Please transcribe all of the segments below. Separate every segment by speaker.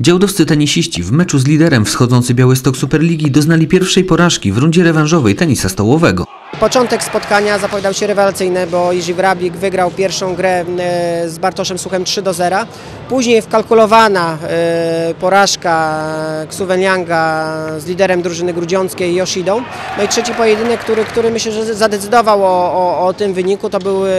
Speaker 1: Działdowscy tenisiści w meczu z liderem wschodzący Białystok Superligi doznali pierwszej porażki w rundzie rewanżowej tenisa stołowego.
Speaker 2: Początek spotkania zapowiadał się rewelacyjny, bo Jerzy Wrablik wygrał pierwszą grę e, z Bartoszem Suchem 3 do 0. Później wkalkulowana e, porażka Ksuwenianga z liderem drużyny grudziąckiej Yoshidą. No i trzeci pojedynek, który, który myślę, że zadecydował o, o, o tym wyniku, to był e,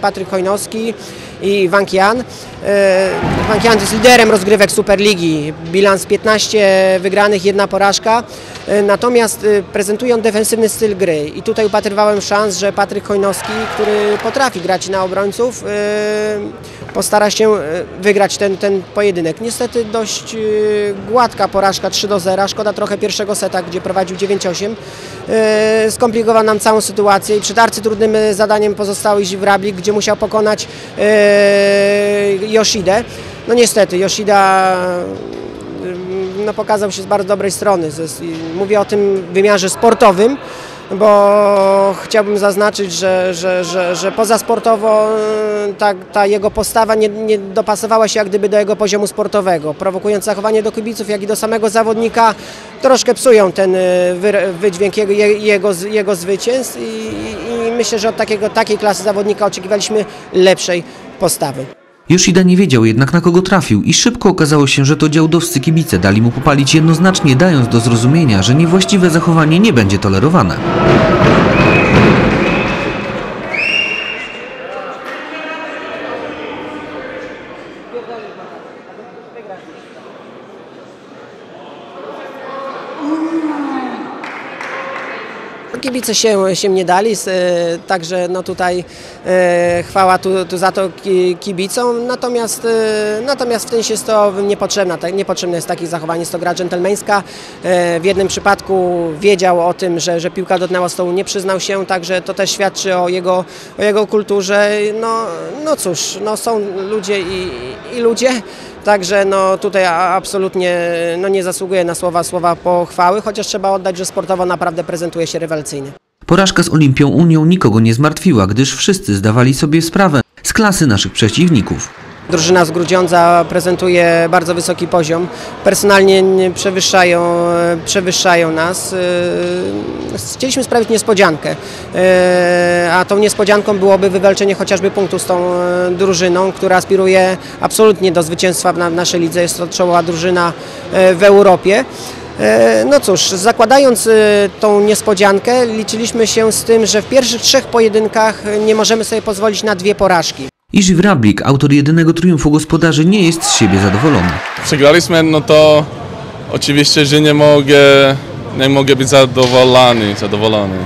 Speaker 2: Patryk Hojnowski i Wang Yan. E, Wang Yan jest liderem rozgrywek Superligi. Bilans 15 wygranych, jedna porażka. E, Natomiast e, prezentuje on defensywny styl gry i tutaj upatrywałem szans, że Patryk Hojnowski, który potrafi grać na obrońców, postara się e, wygrać ten, ten pojedynek. Niestety dość e, gładka porażka 3 do 0. Szkoda trochę pierwszego seta, gdzie prowadził 9-8. E, Skomplikował nam całą sytuację i przed arcytrudnym zadaniem pozostał Izi Wrablik, gdzie musiał pokonać Yoshidę. No niestety, Yoshida no, pokazał się z bardzo dobrej strony. Mówię o tym wymiarze sportowym, bo chciałbym zaznaczyć, że, że, że, że poza sportowo y, ta, ta jego postawa nie, nie dopasowała się jak gdyby do jego poziomu sportowego. Prowokując zachowanie do kibiców, jak i do samego zawodnika, troszkę psują ten y, wydźwięk jego, je- jego, jego zwycięstw i, i myślę, że od takiego, takiej klasy zawodnika oczekiwaliśmy lepszej postawy.
Speaker 1: Yoshida nie wiedział jednak na kogo trafił i szybko okazało się, że to działdowscy kibice dali mu popalić jednoznacznie, dając do zrozumienia, że niewłaściwe zachowanie nie będzie tolerowane.
Speaker 2: Kibice się, się nie dali, e, także no tutaj e, chwała tu, tu za to ki- kibicom, natomiast, e, natomiast w tenisie stołowym niepotrzebna, tak, niepotrzebne jest takie zachowanie, jest to gra dżentelmeńska. W jednym przypadku wiedział o tym, że, że piłka dotknęła stołu, nie przyznał się, także to też świadczy o jego, o jego kulturze. No, no cóż, no są ludzie i, i ludzie, Także no tutaj absolutnie no nie zasługuje na słowa, słowa pochwały, chociaż trzeba oddać, że sportowo naprawdę prezentuje się rewelacyjnie.
Speaker 1: Porażka z Olimpią Unią nikogo nie zmartwiła, gdyż wszyscy zdawali sobie sprawę z klasy naszych przeciwników.
Speaker 2: Drużyna z Grudziądza prezentuje bardzo wysoki poziom. Personalnie nie przewyższają, przewyższają nas. E, Chcieliśmy sprawić niespodziankę, E, a tą niespodzianką byłoby wywalczenie chociażby punktu z tą e, drużyną, która aspiruje absolutnie do zwycięstwa w na- w naszej lidze. Jest to czołowa drużyna w Europie. No cóż, zakładając tą niespodziankę, liczyliśmy się z tym, że w pierwszych trzech pojedynkach nie możemy sobie pozwolić na dwie porażki.
Speaker 1: Iży Wrablik, autor jedynego triumfu gospodarzy, nie jest z siebie zadowolony.
Speaker 3: Przegraliśmy, no to oczywiście, że nie mogę, nie mogę być zadowolony. zadowolony.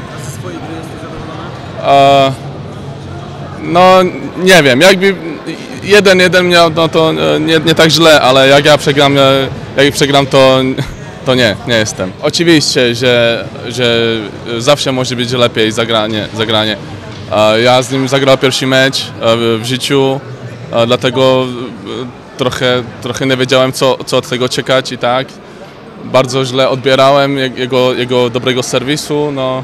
Speaker 3: A, no nie wiem, jakby jeden jeden miał, no to e, nie, nie tak źle, ale jak ja przegram, e, jak przegram to, to nie, nie jestem. Oczywiście, że, że zawsze może być lepiej zagranie. zagranie. A Ja z nim zagrał pierwszy mecz e, w- życiu, a dlatego e, trochę, trochę nie wiedziałem co, co od tego czekać i tak. Bardzo źle odbierałem je- jego, jego dobrego serwisu, no.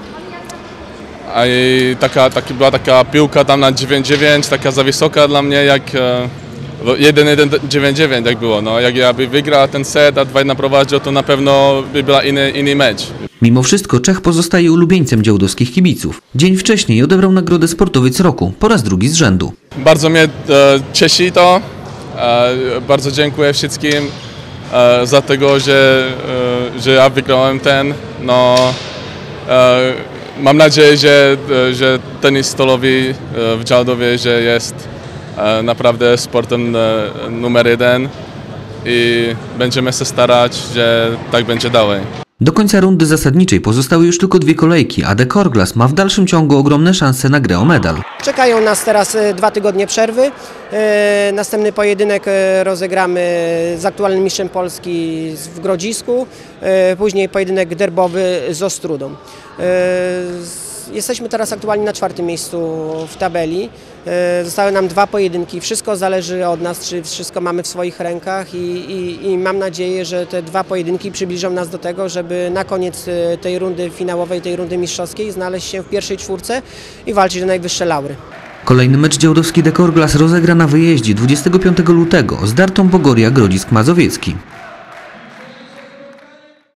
Speaker 3: A i taka, taki, była taka piłka tam na 9-9, taka za wysoka dla mnie, jak e, 1-1-9-9 jak było. No, jak ja by wygrał ten set, a 2-1 prowadził, to na pewno by był inny, inny mecz.
Speaker 1: Mimo wszystko Czech pozostaje ulubieńcem działdowskich kibiców. Dzień wcześniej odebrał nagrodę Sportowiec Roku, po raz drugi z rzędu.
Speaker 3: Bardzo mnie e, cieszy to. E, bardzo dziękuję wszystkim e, za tego, że, e, że ja wygrałem ten. No, e, mam nadzieję, że, e, że tenis stolowy e, w Działdowie że jest e, naprawdę sportem e, numer jeden i będziemy się starać, że tak będzie dalej.
Speaker 1: Do końca rundy zasadniczej pozostały już tylko dwie kolejki, a De Korglas ma w dalszym ciągu ogromne szanse na grę o medal.
Speaker 2: Czekają nas teraz e, dwa tygodnie przerwy. E, Następny pojedynek e, rozegramy z aktualnym mistrzem Polski w Grodzisku. Później pojedynek derbowy z Ostrudą. Jesteśmy teraz aktualnie na czwartym miejscu w tabeli. E, Zostały nam dwa pojedynki. Wszystko zależy od nas, czy wszystko mamy w swoich rękach i, i, i mam nadzieję, że te dwa pojedynki przybliżą nas do tego, żeby na koniec e, tej rundy finałowej, tej rundy mistrzowskiej znaleźć się w pierwszej czwórce i walczyć o najwyższe laury.
Speaker 1: Kolejny mecz działdowski De Korglas rozegra na wyjeździe 25 lutego z Dartą Bogoria Grodzisk Mazowiecki.